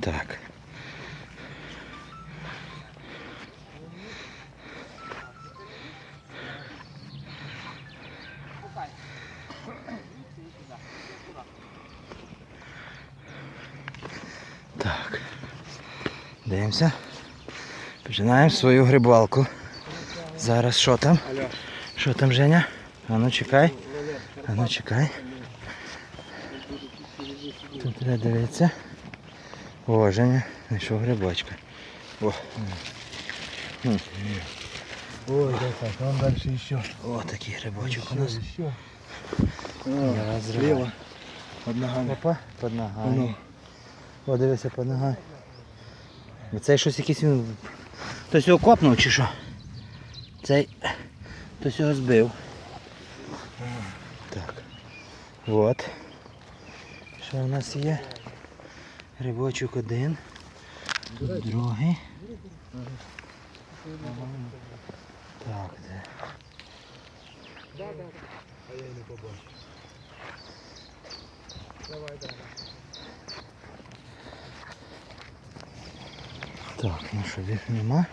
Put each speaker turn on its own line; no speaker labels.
Так. Так. Дивимося. Починаємо свою грибалку. Зараз що там? Що там, Женя? А ну чекай. А ну чекай. Тут треба дивитися. О, Женя, знайшов грибочка. О.
Ой, да так, там дальше еще.
О, такий грибочок у нас.
Еще.
Я зриваю.
Слева. Под ногами.
Опа, під ногами.
Ну.
О, дивися під ногами. Оцей щось якийсь він. Хтось його копнув чи що? Цей. Хтось його збив. Так. От. Що у нас є? Грибочок один. Тут другий. Так, де? Так, ну що, їх нема.